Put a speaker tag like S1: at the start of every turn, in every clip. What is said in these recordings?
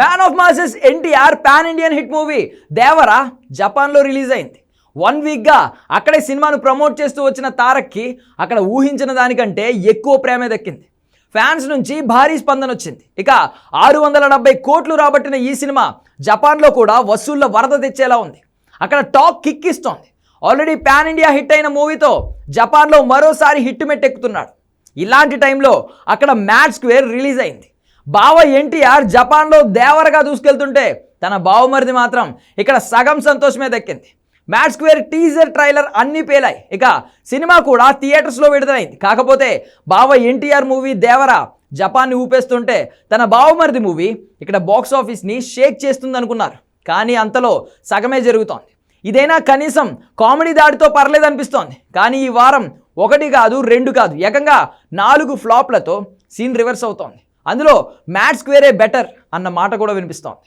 S1: Man of masses NTR pan Indian hit movie Devara జపాన్లో release అయింది. One వీక్గా అక్కడే సినిమాను ప్రమోట్ చేస్తూ వచ్చిన తారక్కి అక్కడ ఊహించిన దానికంటే ఎక్కువ ప్రేమ దక్కింది. ఫ్యాన్స్ నుంచి భారీ స్పందన వచ్చింది. ఇక ఆరు వందల డెబ్బై కోట్లు రాబట్టిన ఈ సినిమా జపాన్లో కూడా వసూళ్ళ వరద తెచ్చేలా ఉంది. అక్కడ టాక్ కిక్ ఇస్తోంది. ఆల్రెడీ పాన్ ఇండియా హిట్ అయిన మూవీతో జపాన్లో మరోసారి హిట్ మెట్టెక్కుతున్నాడు. ఇలాంటి టైంలో అక్కడ మ్యాట్ స్క్వేర్ రిలీజ్ అయింది. బావ ఎన్టీఆర్ జపాన్లో దేవరగా దూసుకెళ్తుంటే తన బావమరిది మాత్రం ఇక్కడ సగం సంతోషమే దక్కింది మ్యాట్ స్క్వేర్ టీజర్ ట్రైలర్ అన్నీ పేలాయి. ఇక సినిమా కూడా థియేటర్స్లో విడుదలైంది. కాకపోతే బావ ఎన్టీఆర్ మూవీ దేవర జపాన్ని ఊపేస్తుంటే తన బావమరిది మూవీ ఇక్కడ బాక్స్ ఆఫీస్ని షేక్ చేస్తుంది అనుకున్నారు కానీ అంతలో సగమే జరుగుతోంది. ఇదైనా కనీసం కామెడీ దాడితో పర్లేదు అనిపిస్తోంది కానీ ఈ వారం ఒకటి కాదు రెండు కాదు ఏకంగా నాలుగు ఫ్లాప్లతో సీన్ రివర్స్ అవుతోంది. అందులో మ్యాట్ స్క్వేరే బెటర్ అన్న మాట కూడా వినిపిస్తోంది.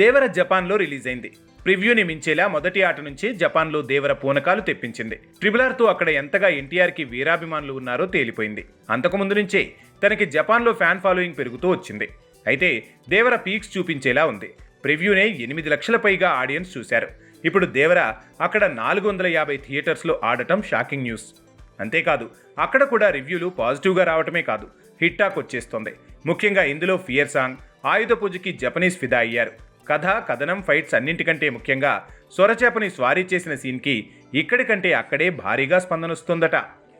S2: దేవర జపాన్లో రిలీజ్ అయింది ప్రివ్యూని మించేలా మొదటి ఆట నుంచి జపాన్లో దేవర పూనకాలు తెప్పించింది. ట్రిబులార్తో అక్కడ ఎంతగా ఎన్టీఆర్కి వీరాభిమానులు ఉన్నారో తేలిపోయింది. అంతకుముందు నుంచే తనకి జపాన్లో ఫ్యాన్ ఫాలోయింగ్ పెరుగుతూ వచ్చింది. అయితే దేవర పీక్స్ చూపించేలా ఉంది. ప్రివ్యూనే ఎనిమిది లక్షల పైగా ఆడియన్స్ చూశారు. ఇప్పుడు దేవర అక్కడ నాలుగు వందల యాభై థియేటర్స్లో ఆడటం షాకింగ్ న్యూస్. అంతేకాదు అక్కడ కూడా రివ్యూలు పాజిటివ్గా రావటమే కాదు హిట్ టాక్ వచ్చేస్తోంది. ముఖ్యంగా ఇందులో ఫియర్ సాంగ్ ఆయుధ పూజకి జపనీస్ ఫిదా అయ్యారు. కథ కథనం ఫైట్స్ అన్నింటికంటే ముఖ్యంగా సొరచేపని స్వారీ చేసిన సీన్కి ఇక్కడికంటే అక్కడే భారీగా స్పందనొస్తుందట.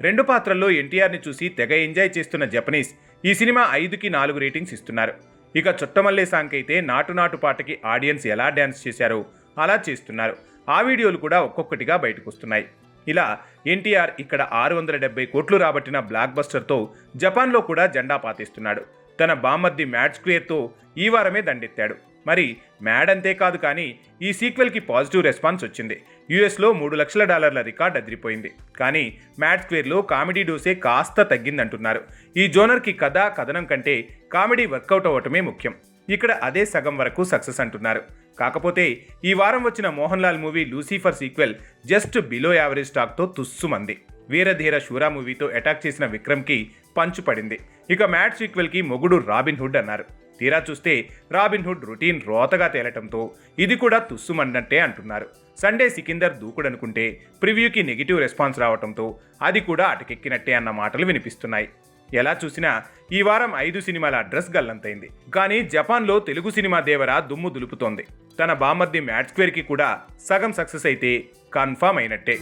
S2: రెండు పాత్రల్లో ఎన్టీఆర్ని చూసి తెగ ఎంజాయ్ చేస్తున్న జపనీస్ ఈ సినిమా ఐదుకి నాలుగు రేటింగ్స్ ఇస్తున్నారు. ఇక చుట్టమల్లే సాంగ్ అయితే నాటు నాటు పాటకి ఆడియన్స్ ఎలా డ్యాన్స్ చేశారో అలా చేస్తున్నారు. ఆ వీడియోలు కూడా ఒక్కొక్కటిగా బయటకు వస్తున్నాయి ఇలా ఎన్టీఆర్ ఇక్కడ ఆరు వందల డెబ్బై కోట్లు రాబట్టిన బ్లాక్ బస్టర్తో జపాన్లో కూడా జెండా పాతేస్తున్నాడు. తన బామర్ది మ్యాడ్ స్క్వేర్తో ఈ వారమే దండెత్తాడు. మరి మ్యాడ్ అంతే కాదు కానీ ఈ సీక్వెల్కి పాజిటివ్ రెస్పాన్స్ వచ్చింది. యుఎస్లో మూడు లక్షల డాలర్ల రికార్డ్ అదిరిపోయింది. కానీ మ్యాడ్ స్క్వేర్లో కామెడీ డోసే కాస్త తగ్గిందంటున్నారు. ఈ జోనర్కి కథ కథనం కంటే కామెడీ వర్కౌట్ అవ్వటమే ముఖ్యం. ఇక్కడ అదే సగం వరకు సక్సెస్ అంటున్నారు. కాకపోతే ఈ వారం వచ్చిన Mohan Lal movie Lucifer sequel just below average టాక్తో తుస్సుమంది. వీరధీర శూరా మూవీతో అటాక్ చేసిన విక్రమ్కి పంచు పడింది. ఇక మ్యాట్ సీక్వెల్కి మొగుడు రాబిన్ హుడ్ అన్నారు. తీరా చూస్తే రాబిన్ హుడ్ రొటీన్ రోతగా తేలటంతో ఇది కూడా తుస్సుమన్నట్టే అంటున్నారు. సండే సికిందర్ దూకుడనుకుంటే ప్రివ్యూకి నెగిటివ్ రెస్పాన్స్ రావటంతో అది కూడా అటకెక్కినట్టే అన్న మాటలు వినిపిస్తున్నాయి. ఎలా చూసినా ఈ వారం ఐదు సినిమాల అడ్రస్ గల్లంతైంది. కానీ జపాన్లో తెలుగు సినిమా దేవర దుమ్ము దులుపుతోంది. తన బామర్ది మ్యాట్ స్క్వేర్కి కూడా సగం సక్సెస్ అయితే కన్ఫామ్ అయినట్టే.